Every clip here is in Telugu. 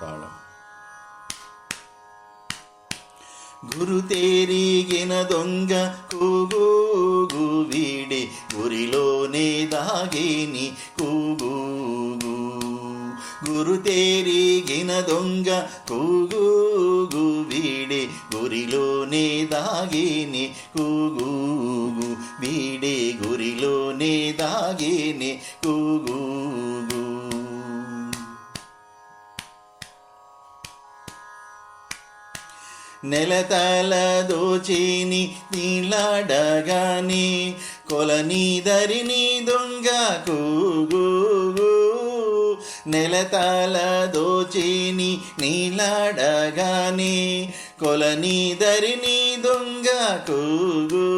తాళం. గురు తేరిగిన దొంగ కూగూగు వీడి గురిలోనే దాగిని కూగూగు గురు తేరిగిన దొంగ కూగూగు వీడి గురిలోనే దాగిని కూగూగు వీడి గురిలోనే దాగిని కూగూగు నెలతల దోచిని నీలాడగాని కొలనీదరిని దొంగ కూగూగు నెలతల దోచిని నీలాడగాని కొలనీదరిని దొంగ కూగు.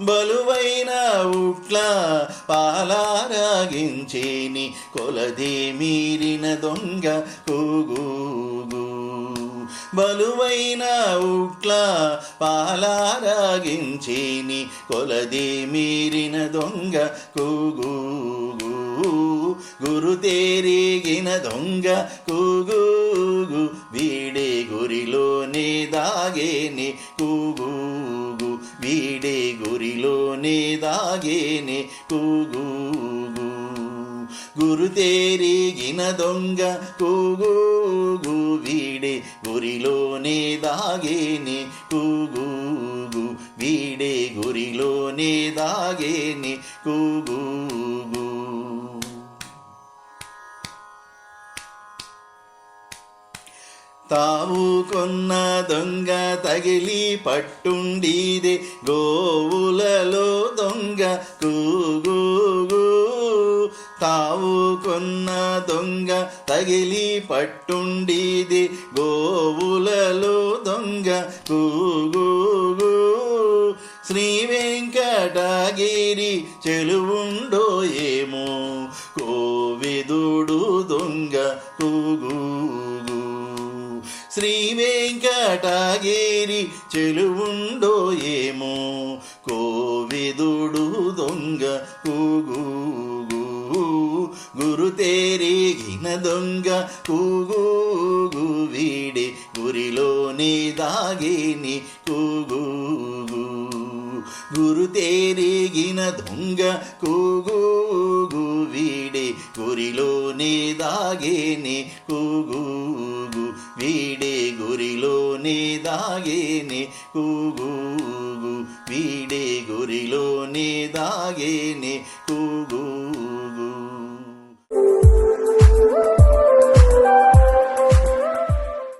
బలువైన ఉట్ల పాలారాగించేని కొలది మీరిన దొంగ కూగు. బలువైన ఉట్ల పాలారాగించేని కొలదే మీరిన దొంగ కూగు గురు తేరిగిన దొంగ కూగు వీడే గురిలోనే దాగేని కూగు వీడే గురిలోనే దాగేని కూగు గురు తేరిగిన దొంగ కూగూగు వీడే గురిలోనే దాగేని కూగూగు వీడే గురిలోనే దాగేని కూగూగు. తావు కొన్న దొంగ తగిలి పట్టుండిదే గోవులలో దొంగ కూగు తావు కొన్న దొంగ తగిలి పట్టుండీది గోవులలో దొంగ. కూగూగు శ్రీ వెంకటగిరి చెలువుండో ఏమో? కోవిదుడు దొంగ. కూగు శ్రీ వెంకటగిరి చెలువుండో ఏమో? కోవిదుడు దొంగ. కూగు గురు తేరిగిన దొంగ కూగూగు వీడి గురిలోనే దాగిని కూగూగు గురు తేరిగిన దొంగ కూగూగు వీడి గురిలోనే దాగేని కూగూగు వీడే గురిలోనే దాగేని కూగూగు వీడే గురిలోనే దాగేని